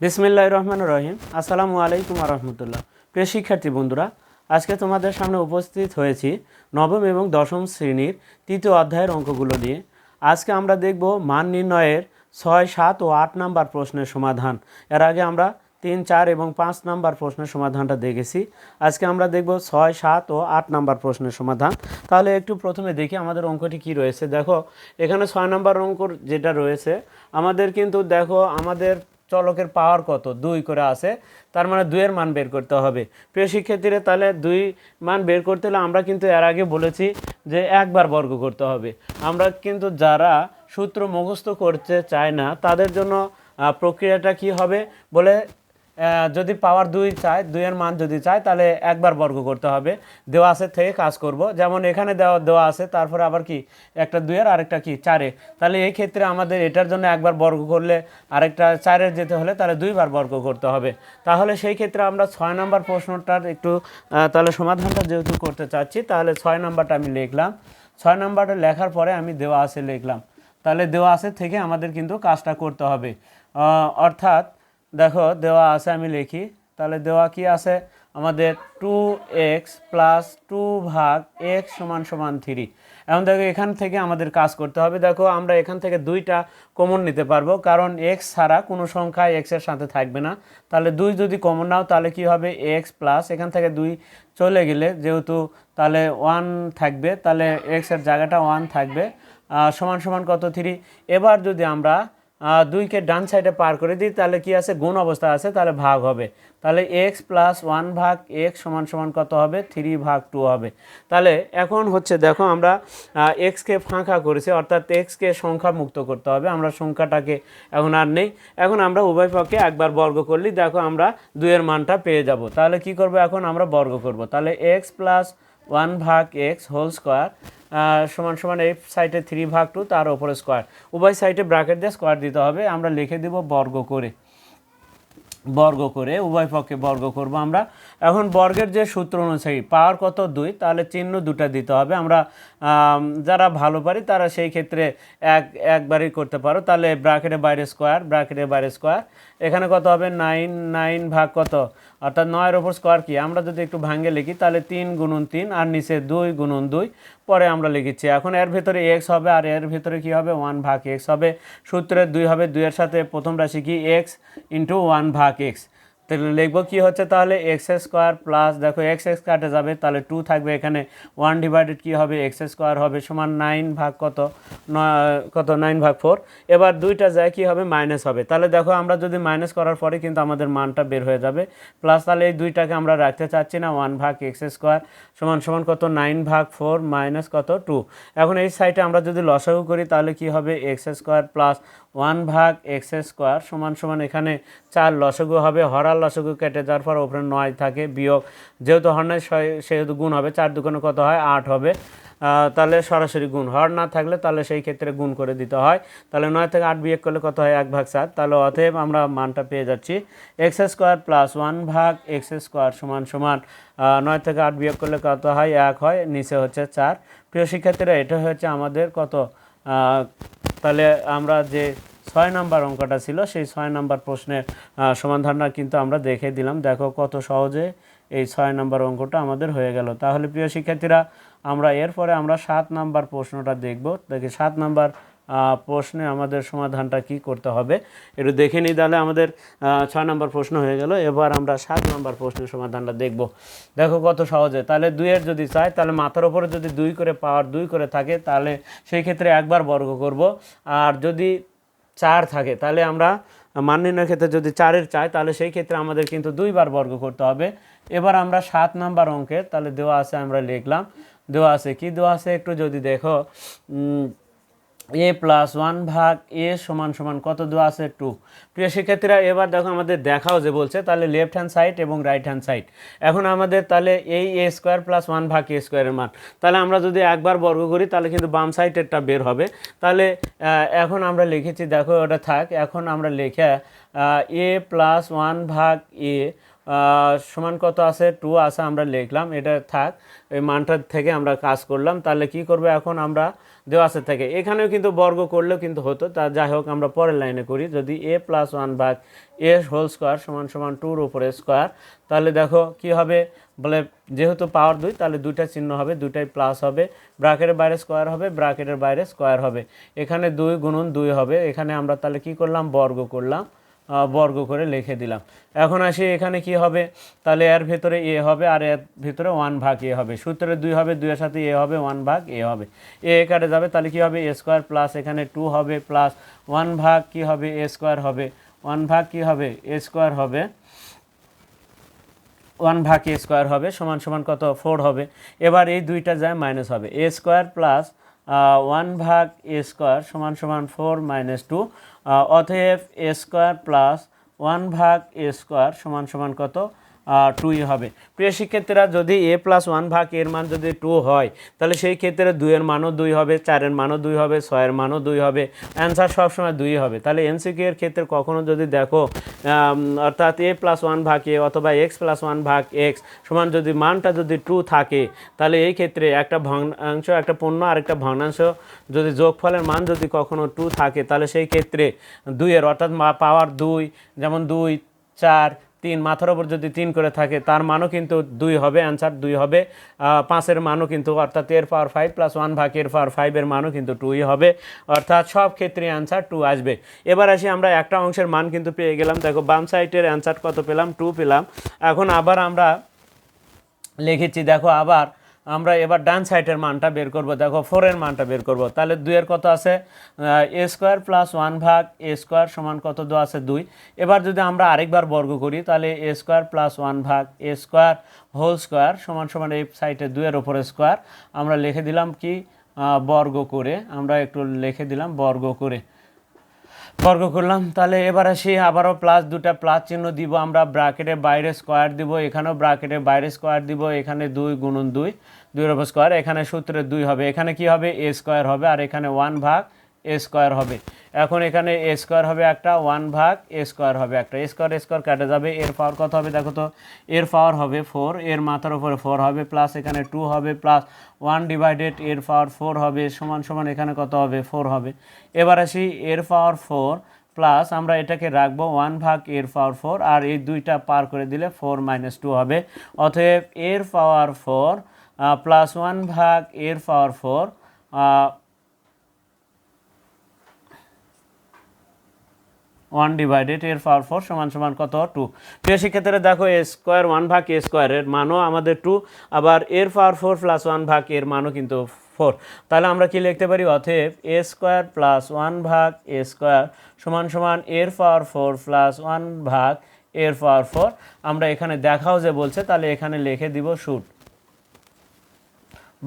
বিসমিল্লাহ রহমান রহিম। আসসালামু আলাইকুম রহমতুল্লাহ। প্রিয় শিক্ষার্থী বন্ধুরা, আজকে তোমাদের সামনে উপস্থিত হয়েছি নবম এবং দশম শ্রেণির তৃতীয় অধ্যায়ের অঙ্কগুলো নিয়ে। আজকে আমরা দেখব মান নির্ণয়ের ছয়, সাত ও আট নাম্বার প্রশ্নের সমাধান। এর আগে আমরা তিন, চার এবং পাঁচ নাম্বার প্রশ্নের সমাধানটা দেখেছি। আজকে আমরা দেখব ছয়, সাত ও আট নাম্বার প্রশ্নের সমাধান। তাহলে একটু প্রথমে দেখি আমাদের অঙ্কটি কি রয়েছে। দেখো, এখানে ছয় নাম্বার অঙ্ক যেটা রয়েছে, আমাদের কিন্তু দেখো, আমাদের চলকের পাওয়ার কত? দুই করে আছে, তার মানে দুইয়ের মান বের করতে হবে। প্রিয় শিক্ষার্থীরা, তাহলে দুই মান বের করতে হলে আমরা কিন্তু এর আগে বলেছি যে একবার বর্গ করতে হবে। আমরা কিন্তু যারা সূত্র মুখস্থ করতে চায় না, তাদের জন্য প্রক্রিয়াটা কি হবে? বলে যদি পাওয়ার দুই চায়, দুইয়ের মান যদি চায়, তাহলে একবার বর্গ করতে হবে। দেওয়া আছে থেকে কাজ করব। যেমন এখানে দেওয়া দেওয়া আছে, তারপরে আবার কি? একটা দুইয়ের, আরেকটা কি? চারে। তাহলে এই ক্ষেত্রে আমাদের এটার জন্য একবার বর্গ করলে আরেকটা চারের যেতে হলে তাহলে দুইবার বর্গ করতে হবে। তাহলে সেই ক্ষেত্রে আমরা ছয় নম্বর প্রশ্নটার একটু তাহলে সমাধানটা যেহেতু করতে চাচ্ছি, তাহলে ছয় নম্বরটা আমি লিখলাম। ছয় নম্বরটা লেখার পরে আমি দেওয়া আছে লিখলাম। তাহলে দেওয়া আছে থেকে আমাদের কিন্তু কাজটা করতে হবে। অর্থাৎ দেখো, দেওয়া আছে, আমি লিখি। তাহলে দেওয়া কি আছে? আমাদের টু এক্স প্লাস টু ভাগ এক্স সমান সমান থ্রি এখন দেখো, এখান থেকে আমাদের কাজ করতে হবে। দেখো, আমরা এখান থেকে দুইটা কমন নিতে পারব। কারণ এক্স ছাড়া কোনো সংখ্যা এক্সের সাথে থাকবে না। তাহলে দুই যদি কমন নাও, তাহলে কি হবে? এক্স প্লাস এখান থেকে দুই চলে গেলে যেহেতু তাহলে ওয়ান থাকবে, তাহলে এক্সের জায়গাটা ওয়ান থাকবে। সমান সমান কত? থ্রি এবার যদি আমরা দুইকে ডান সাইডে পার করে দিই, তাহলে কি আছে? গুণ অবস্থা আছে, তাহলে ভাগ হবে। তাহলে এক্স প্লাস ওয়ান ভাগ এক্স সমান সমান কত হবে? থ্রি ভাগ টু হবে। তাহলে এখন হচ্ছে দেখো আমরা এক্সকে ফাঁকা করেছি, অর্থাৎ এক্সকে সংখ্যা মুক্ত করতে হবে। আমরা সংখ্যাটাকে এখন আর নেই। এখন আমরা উভয় পক্ষে একবার বর্গ করলেই দেখো আমরা দুইয়ের মানটা পেয়ে যাব। তাহলে কি করব এখন? আমরা বর্গ করব। তাহলে এক্স প্লাস ওয়ান ভাগ এক্স হোল স্কোয়ার সমান সমান এই সাইডে থ্রি ভাগ টু তার ওপরে স্কোয়ার উভয় সাইডে ব্র্যাকেট দিয়ে স্কোয়ার দিতে হবে। আমরা লিখে দিব বর্গ করে। বর্গ করে, উভয় পক্ষে বর্গ করব আমরা। এখন বর্গের যে সূত্র অনুযায়ী পাওয়ার কত? দুই। তাহলে চিহ্ন দুটা দিতে হবে। আমরা যারা ভালো পারি, তারা সেই ক্ষেত্রে এক, একবারই করতে পারো। তাহলে ব্র্যাকেটের বাইরে স্কোয়ার ব্র্যাকেটের বাইরে স্কোয়ার এখানে কত হবে? নাইন নাইন ভাগ কত? অর্থাৎ নয়ের ওপর স্কোয়ার কি? আমরা যদি একটু ভাঙ্গে লিখি, তাহলে তিন গুণন তিন আর নিচে দুই গুণন দুই। পরে আমরা লিখেছি, এখন এর ভেতরে এক্স হবে আর এর ভেতরে কি হবে? ওয়ান ভাগ এক্স হবে। সূত্রের দুই হবে, দুইয়ের সাথে প্রথম রাশি কি? এক্স ইন্টু ওয়ান ভাগ এক্স তাহলে লিখব কি হচ্ছে তাহলে এক্স স্কোয়ার প্লাস, দেখো এক্স এক্স কাটে যাবে, তাহলে টু থাকবে এখানে ওয়ান ডিভাইডেড কি হবে? এক্স স্কোয়ার হবে সমান নাইন ভাগ কত? কত? নাইন ভাগ ফোর এবার দুইটা যায় কি হবে? মাইনাস হবে। তাহলে দেখো আমরা যদি মাইনাস করার পরে কিন্তু আমাদের মানটা বের হয়ে যাবে। প্লাস তাহলে এই দুইটাকে আমরা রাখতে চাচ্ছি না ওয়ান ভাগ এক্স স্কোয়ার সমান সমান কত? নাইন ভাগ ফোর মাইনাস কত? টু এখন এই সাইডে আমরা যদি লসাগু করি, তাহলে কি হবে? এক্স স্কোয়ার প্লাস ওয়ান ভাগ এক্স স্কোয়ার সমান সমান এখানে চার লসগু হবে, হরার লসগু কেটে যাওয়ার পর ওপরে নয় থাকে বিয়োগ। যেহেতু হর্নের সেহেতু গুণ হবে, চার দুগুণে কত হয়? আট হবে। তাহলে সরাসরি গুণ। হর না থাকলে তাহলে সেই ক্ষেত্রে গুণ করে দিতে হয়। তাহলে নয় থেকে আট বিয়োগ করলে কত হয়? এক ভাগ সাত। তাহলে অতএব আমরা মানটা পেয়ে যাচ্ছি। এক্স স্কোয়ার প্লাস ওয়ান ভাগ এক্স স্কোয়ার সমান সমান নয় থেকে আট বিয়োগ করলে কত হয়? এক হয়, নিচে হচ্ছে চার। প্রিয় শিক্ষার্থীরা, এটা হচ্ছে আমাদের কত? তাহলে আমরা যে ছয় নাম্বার অঙ্কটা ছিল, সেই ছয় নাম্বার প্রশ্নের সমাধানটা কিন্তু আমরা দেখে দিলাম। দেখো কত সহজে এই ছয় নাম্বার অঙ্কটা আমাদের হয়ে গেল। তাহলে প্রিয় শিক্ষার্থীরা, আমরা এরপরে আমরা সাত নাম্বার প্রশ্নটা দেখব। দেখি সাত নাম্বার প্রশ্নে আমাদের সমাধানটা কি করতে হবে একটু দেখে নিই তাহলে আমাদের ছয় নম্বর প্রশ্ন হয়ে গেল। এবার আমরা সাত নম্বর প্রশ্নের সমাধানটা দেখব। দেখো কত সহজে। তাহলে দুইয়ের যদি চাই, তাহলে মাথার ওপরে যদি দুই করে পাওয়ার দুই করে থাকে, তাহলে সেই ক্ষেত্রে একবার বর্গ করব। আর যদি চার থাকে, তাহলে আমরা মান ক্ষেত্রে যদি চারের চাই, তাহলে সেই ক্ষেত্রে আমাদের কিন্তু দুইবার বর্গ করতে হবে। এবার আমরা সাত নাম্বার অঙ্কের, তাহলে দেওয়া আছে আমরা লিখলাম। দেওয়া আছে কি? দেওয়া আছে একটু যদি দেখো এ প্লাস ওয়ান ভাগ এ সমান সমান কত দেওয়া আছে টু প্রিয় শিক্ষার্থীরা, এবার দেখো আমাদের দেখাও যে বলছে, তাহলে লেফট হ্যান্ড সাইড এবং রাইট হ্যান্ড সাইড এখন আমাদের তাহলে এই এ স্কোয়ার প্লাস ওয়ান ভাগ এ স্কোয়ারের মান। তাহলে আমরা যদি একবার বর্গ করি, তাহলে কিন্তু বাম সাইডেরটা বের হবে। তাহলে এখন আমরা লিখেছি, দেখো ওটা থাক, এখন আমরা লিখে এ প্লাস ওয়ান ভাগ এ সমান কত আছে? টু আছে, আমরা লিখলাম, এটা থাক, এই মানটার থেকে আমরা কাজ করলাম, তাহলে কি করবে এখন আমরা? দেওয়া আছে থেকে। এখানেও কিন্তু বর্গ করলেও কিন্তু হতো, তা যাই হোক, আমরা পরের লাইনে করি, যদি এ প্লাস ওয়ান ভাগ এ হোল স্কোয়ার সমান সমান টুর উপরে স্কোয়ার তাহলে দেখো কি হবে? বলে যেহেতু পাওয়ার দুই, তাহলে দুইটা চিহ্ন হবে, দুইটাই প্লাস হবে ব্রাকেটের বাইরে স্কোয়ার হবে ব্রাকেটের বাইরে স্কোয়ার হবে। এখানে দুই গুণন দুই হবে, এখানে আমরা তাহলে কি করলাম? বর্গ করলাম। বর্গ করে লিখে দিলাম। এখন আসি এখানে কি হবে? তাহলে এর ভেতরে এ হবে আর এর ভেতরে ওয়ান ভাগ এ হবে। সূত্রে দুই হবে, দুইয়ের সাথে এ হবে, ওয়ান ভাগ এ হবে। এ কাটে যাবে, তাহলে কি হবে? এ স্কোয়ার প্লাস এখানে টু হবে প্লাস ওয়ান ভাগ কি হবে? এ স্কোয়ার হবে। ওয়ান ভাগ কি হবে? এ স্কোয়ার হবে। ওয়ান ভাগ এ স্কোয়ার হবে, সমান সমান কত? ফোর হবে। এবার এই দুইটা যায় মাইনাস হবে। এ স্কোয়ার প্লাস ওয়ান ভাগ এ স্কোয়ার সমান সমান ফোর মাইনাস টু অতএব এ স্কোয়ার প্লাস ওয়ান ভাগ এ স্কোয়ার সমান সমান কত? টুই হবে। প্রিয় শিক্ষার্থীরা, যদি এ প্লাস ওয়ান ভাগ এর মান যদি টু হয়, তাহলে সেই ক্ষেত্রে দুইয়ের মানও দুই হবে চারের মানও দুই হবে ছয়ের মানও দুই হবে। অ্যান্সার সবসময় দুই হবে। তাহলে এনসিকিউ এর ক্ষেত্রে কখনো যদি দেখো অর্থাৎ এ প্লাস ওয়ান ভাগ এ অথবা এক্স প্লাস ওয়ান ভাগ এক্স সমান যদি মানটা যদি টু থাকে, তাহলে এই ক্ষেত্রে একটা ভগ্নাংশ, একটা পণ্য আর একটা ভগ্নাংশ যদি যোগফলের মান যদি কখনো টু থাকে, তাহলে সেই ক্ষেত্রে দুইয়ের অর্থাৎ পাওয়ার দুই, যেমন দুই, চার তিন, মাথার ওপর যদি তিন করে থাকে, তার মানও কিন্তু দুই হবে অ্যান্সার দুই হবে। পাঁচের মানও কিন্তু, অর্থাৎ এর পাওয়ার ফাইভ প্লাস ওয়ান ভাগ এর পাওয়ার ফাইভের মানও কিন্তু টুই হবে। অর্থাৎ সব ক্ষেত্রে অ্যান্সার টু আসবে। এবার আসি আমরা একটা অংশের মান কিন্তু পেয়ে গেলাম। দেখো, বাম সাইডের অ্যান্সার কত পেলাম? টু পেলাম। এখন আবার আমরা লিখেছি, দেখো, আবার আমরা এবার ডান সাইডের মানটা বের করব। দেখো, ফোরের মানটা বের করব। তাহলে দুইয়ের কত আছে? এ স্কোয়ার প্লাস ওয়ান ভাগ এ স্কোয়ার সমান কত দু আছে? দুই। এবার যদি আমরা আরেকবার বর্গ করি, তাহলে এ স্কোয়ার প্লাস ওয়ান ভাগ এ স্কোয়ার হোল স্কোয়ার সমান সমান এই সাইডে দুইয়ের ওপরে স্কোয়ার আমরা লিখে দিলাম কি? বর্গ করে। আমরা একটু লিখে দিলাম বর্গ করে। বর্গ করলাম। তাহলে এবার আসি, আবারও প্লাস দুটা প্লাস চিহ্ন দিব। আমরা ব্রাকেটের বাইরে স্কোয়ার দিব, এখানেও ব্রাকেটের বাইরে স্কোয়ার দিব, এখানে দুই গুণন দুই দুই রব স্কোয়ার এখানে সূত্রে দুই হবে। এখানে কি হবে? এ স্কোয়ার হবে, আর এখানে ওয়ান ভাগ এ স্কোয়ার হবে। এখন এখানে এ স্কোয়ার হবে একটা ওয়ান ভাগ এ স্কোয়ার হবে একটা। স্কোয়ার স্কোয়ার কাটে যাবে। এর পাওয়ার কত হবে দেখো তো? এর পাওয়ার হবে ফোর এর মাথার উপরে ফোর হবে প্লাস এখানে টু হবে প্লাস ওয়ান ডিভাইডেড এর পাওয়ার ফোর হবে, সমান সমান এখানে কত হবে? ফোর হবে। এবার আসি, এর পাওয়ার ফোর প্লাস আমরা এটাকে রাখব ওয়ান ভাগ এর পাওয়ার ফোর আর এই দুইটা পার করে দিলে ফোর মাইনাস টু হবে। অতএব এর পাওয়ার ফোর প্লাস ওয়ান ভাগ এর পাওয়ার ফোর ওয়ান ডিভাইডেড এর পাওয়ার ফোর সমান সমান কত? টু প্রিয় শিক্ষার্থীরা, দেখো এ স্কোয়ার ওয়ান ভাগ এ স্কোয়ারের মানও আমাদের টু আবার এর পাওয়ার ফোর প্লাস ওয়ান ভাগ এর মানও কিন্তু ফোর তাহলে আমরা কি লিখতে পারি? অতএব এ স্কোয়ার প্লাস ওয়ান ভাগ এ স্কোয়ার সমান সমান এর পাওয়ার ফোর প্লাস ওয়ান ভাগ এর পাওয়ার ফোর আমরা এখানে দেখাও যে বলছে, তাহলে এখানে লিখে দিব শুট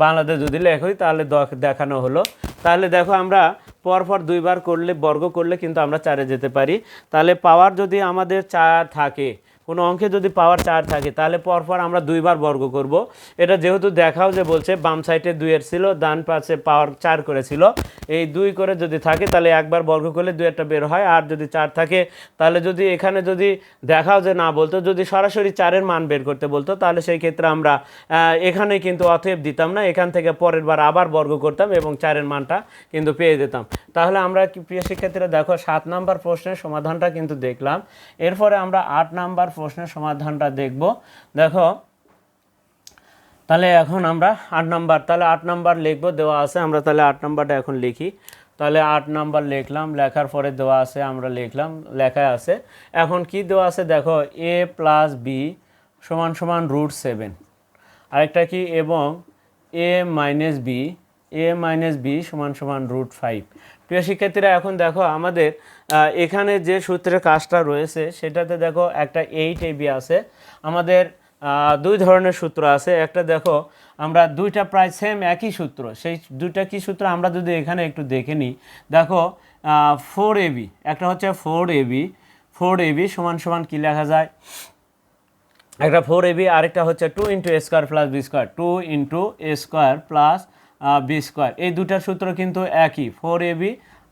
বাংলাতে যদি লেখই, তাহলে দেখানো হলো। তাহলে দেখো আমরা পরপর দুইবার করলে, বর্গ করলে কিন্তু আমরা চারে যেতে পারি। তাহলে পাওয়ার যদি আমাদের চার থাকে কোনো অঙ্কে যদি পাওয়ার চার থাকে, তাহলে পরপর আমরা দুইবার বর্গ করব। এটা যেহেতু দেখাও যে বলছে, বাম সাইডে দুইয়ের ছিল, ডান পাশে পাওয়ার চার করেছিল। এই দুই করে যদি থাকে, তাহলে একবার বর্গ করলে দুই একটা বের হয়। আর যদি চার থাকে, তাহলে যদি এখানে যদি দেখাও যে না বলতো, যদি সরাসরি চারের মান বের করতে বলতো, তাহলে সেই ক্ষেত্রে আমরা এখানে কিন্তু অতএব দিতাম না। এখান থেকে পরের বার আবার বর্গ করতাম এবং চারের মানটা কিন্তু পেয়ে যেতাম। তাহলে আমরা প্রিয় শিক্ষার্থীরা দেখো, সাত নাম্বার প্রশ্নের সমাধানটা কিন্তু দেখলাম। এরপরে আমরা আট নাম্বার প্রশ্নের সমাধানটা দেখব। দেখো, তাহলে এখন আমরা আট নাম্বার, তাহলে আট নাম্বার লিখব, দেওয়া আছে, আমরা তাহলে আট নাম্বারটা এখন লিখি। তাহলে আট নাম্বার লিখলাম, লেখার পরে দেওয়া আছে, আমরা লিখলাম, লেখায় আছে। এখন কি দেওয়া আছে, দেখো এ প্লাস বি সমান সমান রুট সেভেন আরেকটা কি, এবং a minus b a minus b সমান সমান রুট ফাইভ প্রিয় শিক্ষার্থীরা, এখন দেখো আমাদের এখানে যে সূত্রের কাজটা রয়েছে, সেটাতে দেখো একটা এইট এবি আছে। আমাদের দুই ধরনের সূত্র আছে। একটা দেখো, আমরা দুইটা প্রায় সেম একই সূত্র। সেই দুইটা কি সূত্র আমরা যদি এখানে একটু দেখে নিই, দেখো ফোর এবি একটা হচ্ছে ফোর এবি ফোর এবি সমান সমান কী লেখা যায়? একটা ফোর এবি আরেকটা হচ্ছে two into a square plus b square two into a square plus b square এই দুটার সূত্র কিন্তু একই ফোর এ বি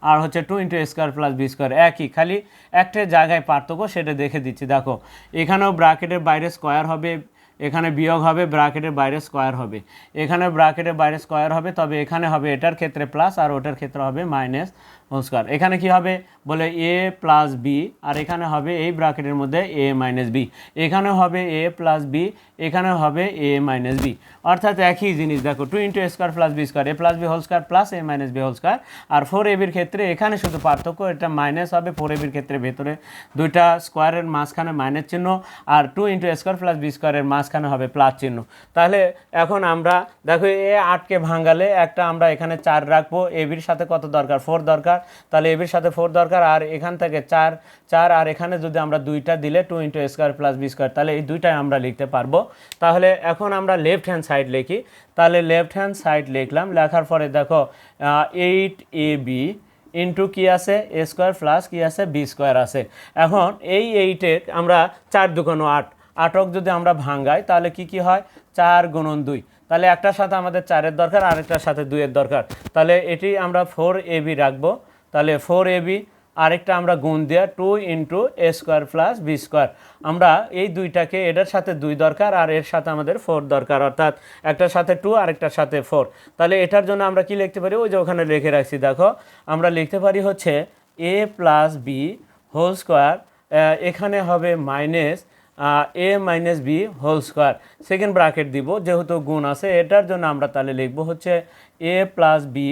আর হচ্ছে two into square plus b square একই। খালি একটা জায়গায় পার্থক্য সেটা দেখে দিচ্ছি। দেখো, এখানেও ব্রাকেটের বাইরে স্কোয়ার হবে, এখানে বিয়োগ হবে ব্রাকেটের বাইরে স্কোয়ার হবে। এখানে ব্রাকেটের বাইরে স্কোয়ার হবে, তবে এখানে হবে এটার ক্ষেত্রে প্লাস আর ওটার ক্ষেত্রে হবে মাইনাস হোল স্কোয়ার এখানে কি হবে? বলে এ প্লাস বি আর এখানে হবে এই ব্রাকেটের মধ্যে এ মাইনাস বি এখানে হবে এ প্লাস বি এখানে হবে এ মাইনাস বি অর্থাৎ একই জিনিস, দেখো two into square plus b square a plus b whole square plus a minus b whole square R four এবির ক্ষেত্রে এখানে শুধু পার্থক্য, এটা মাইনাস হবে ফোর এবির ক্ষেত্রে ভেতরে। দুইটা স্কোয়ারের মাঝখানে মাইনাস চিহ্ন, আর two into square plus b স্কোয়ারের মাঝখানে হবে প্লাস চিহ্ন। তাহলে এখন আমরা, দেখো এ আটকে ভাঙালে একটা আমরা এখানে চার রাখব। এবির সাথে কত দরকার? ফোর দরকার। তাহলে এবির সাথে ফোর দরকার আর এখান থেকে চার চার, আর এখানে যদি আমরা দুইটা দিলে two into square plus b square তাহলে এই দুইটাই আমরা লিখতে পারব। তাহলে এখন আমরা লেফট হ্যান্ড সাইড লিখি। তাহলে লেফট হ্যান্ড সাইড লিখলাম, লেখার পরে দেখো এইট এ বি ইন্টু কী আছে? এ স্কোয়ার প্লাস কী আছে? বি স্কোয়ার আছে। এখন এই এইটে আমরা চার দুগুণ আট, আটক যদি আমরা ভাঙ্গাই তাহলে কি কি হয়? চার গুণন দুই। তাহলে একটার সাথে আমাদের চারের দরকার, আরেকটার সাথে দুইয়ের দরকার। তাহলে এটি আমরা ফোর এ বি রাখব। তাহলে ফোর এ বি আরেকটা আমরা গুণ দেওয়া two into a square plus b square আমরা এই দুইটাকে এটার সাথে দুই দরকার আর এর সাথে আমাদের ফোর দরকার, অর্থাৎ একটার সাথে টু আরেকটার সাথে ফোর তাহলে এটার জন্য আমরা কি লিখতে পারি? ওই যে ওখানে লিখে রাখছি, দেখো, আমরা লিখতে পারি হচ্ছে a plus b whole square এখানে হবে minus a minus b whole square second bracket দিব, যেহেতু গুণ আছে, এটার জন্য আমরা তাহলে লিখব হচ্ছে a plus b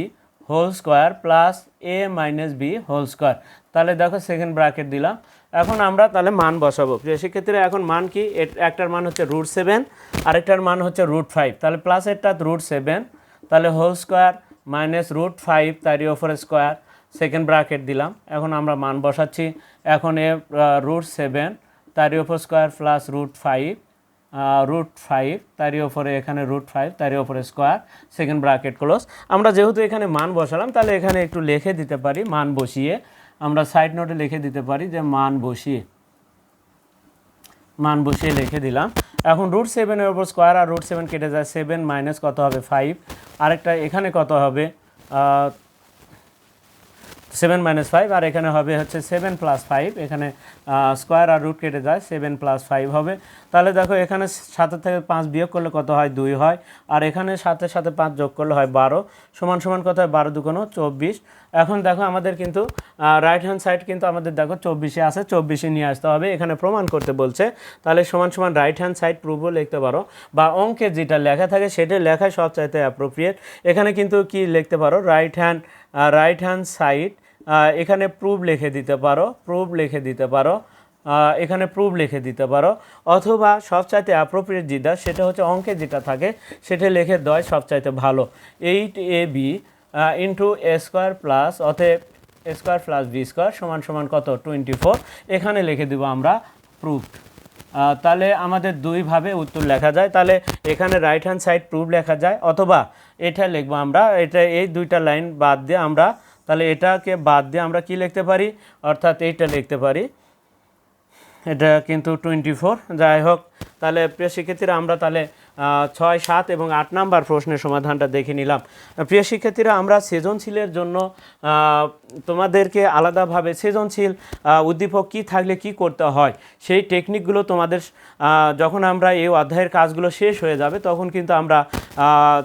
whole square plus a minus b whole square. তাহলে দেখো সেকেন্ড ব্র্যাকেট দিলাম। এখন আমরা তাহলে মান বসাবো। সেক্ষেত্রে এখন মান কি? একটার মান হচ্ছে রুট সেভেন আরেকটার মান হচ্ছে রুট ফাইভ তাহলে প্লাস এরটা রুট সেভেন তাহলে whole square minus root five তারই ওপরে স্কোয়ার সেকেন্ড ব্র্যাকেট দিলাম। এখন আমরা মান বসাচ্ছি। এখন এ রুট সেভেন তারই ওপর square plus root five root five তারই ওপরে এখানে রুট ফাইভ তারই ওপরে স্কোয়ার সেকেন্ড ব্রাকেট ক্লোজ আমরা যেহেতু এখানে মান বসালাম, তাহলে এখানে একটু লিখে দিতে পারি, মান বসিয়ে। আমরা সাইড নোটে লিখে দিতে পারি যে মান বসিয়ে। মান বসিয়ে লিখে দিলাম। এখন রুট সেভেনের ওপর স্কোয়ার আর রুট সেভেন কেটে যায় সেভেন মাইনাস কত হবে ফাইভ আরেকটা এখানে কত হবে? সেভেন মাইনাস ফাইভ আর এখানে হবে হচ্ছে সেভেন প্লাস ফাইভ এখানে স্কোয়ার আর রুট কেটে যায় সেভেন প্লাস ফাইভ হবে। তাহলে দেখো, এখানে সাতের থেকে পাঁচ বিয়োগ করলে কত হয়? দুই হয়। আর এখানে সাথে সাথে পাঁচ যোগ করলে হয় বারো। সমান সমান কত হয়? বারো দুগুণ চব্বিশ। এখন দেখো আমাদের কিন্তু রাইট হ্যান্ড সাইড কিন্তু আমাদের দেখো চব্বিশে আছে, চব্বিশে নিয়ে আসতে হবে। এখানে প্রমাণ করতে বলছে, তাহলে সমান সমান রাইট হ্যান্ড সাইড প্রুভও লিখতে পারো। বা অঙ্কে যেটা লেখা থাকে সেটা লেখাই সবচাইতে অ্যাপ্রোপ্রিয়েট এখানে কিন্তু কি লিখতে পারো? Right hand right hand side এখানে প্রুভ লিখে দিতে পারো প্রুভ লিখে দিতে পারো এখানে প্রুভ লিখে দিতে পারো। অথবা সবচাইতে অ্যাপ্রোপ্রিয়েট যেটা, সেটা হচ্ছে অঙ্কে যেটা থাকে, সেটা লিখে দেয় সবচাইতে ভালো। Eight a b into a square plus অতএব a square plus b square সমান সমান কত? টোয়েন্টি ফোর এখানে লিখে দেবো আমরা প্রুফ তাহলে আমাদের দুইভাবে উত্তর লেখা যায়। তাহলে এখানে রাইট হ্যান্ড সাইড প্রুফ লেখা যায়। অথবা এটা লিখব আমরা, এটা এই দুইটা লাইন বাদ দিয়ে আমরা, তাহলে এটাকে বাদ দিয়ে আমরা কি লিখতে পারি? অর্থাৎ এইটা লিখতে পারি। এটা কিন্তু টোয়েন্টি ফোর যাই হোক, তাহলে প্রিয় শিক্ষার্থীরা, আমরা তাহলে ছয়, সাত এবং আট নাম্বার প্রশ্নের সমাধানটা দেখে নিলাম। প্রিয় শিক্ষার্থীরা, আমরা সৃজনশীলের জন্য তোমাদেরকে আলাদাভাবে সৃজনশীল উদ্দীপক কী থাকলে কি করতে হয়, সেই টেকনিকগুলো তোমাদের যখন আমরা এই অধ্যায়ের কাজগুলো শেষ হয়ে যাবে, তখন কিন্তু আমরা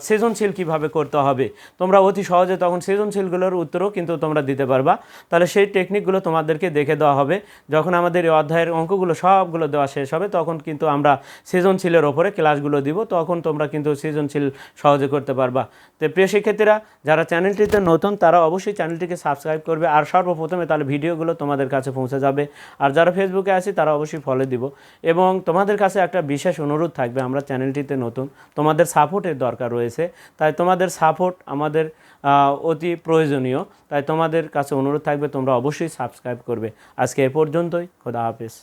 সৃজনশীল কীভাবে করতে হবে। তোমরা অতি সহজে তখন সৃজনশীলগুলোর উত্তরও কিন্তু তোমরা দিতে পারবা। তাহলে সেই টেকনিকগুলো তোমাদেরকে দেখে দেওয়া হবে। যখন আমাদের এই অধ্যায়ের অঙ্কগুলো সবগুলো দেওয়া শেষ হবে, তখন কিন্তু আমরা সৃজনশীলের ওপরে ক্লাসগুলো দিব। তখন তোমরা কিন্তু সৃজনশীল সহজে করতে পারবা। তো প্রিয় শিক্ষার্থীরা, যারা চ্যানেলটিতে নতুন, তারা অবশ্যই চ্যানেলটিকে সাবস্ক্রাইব করবে আর সর্বপ্রথমে তাহলে ভিডিওগুলো তোমাদের কাছে পৌঁছে যাবে। আর যারা ফেসবুকে আছে, তারা অবশ্যই ফলো দিব। এবং তোমাদের কাছে একটা বিশেষ অনুরোধ থাকবে, আমরা চ্যানেলটিতে নতুন, তোমাদের সাপোর্টের দরকার রয়েছে। তাই তোমাদের সাপোর্ট আমাদের অতি প্রয়োজনীয়। তাই তোমাদের কাছে অনুরোধ থাকবে, তোমরা অবশ্যই সাবস্ক্রাইব করবে। আজকে এ পর্যন্তই, খোদা হাফেজ।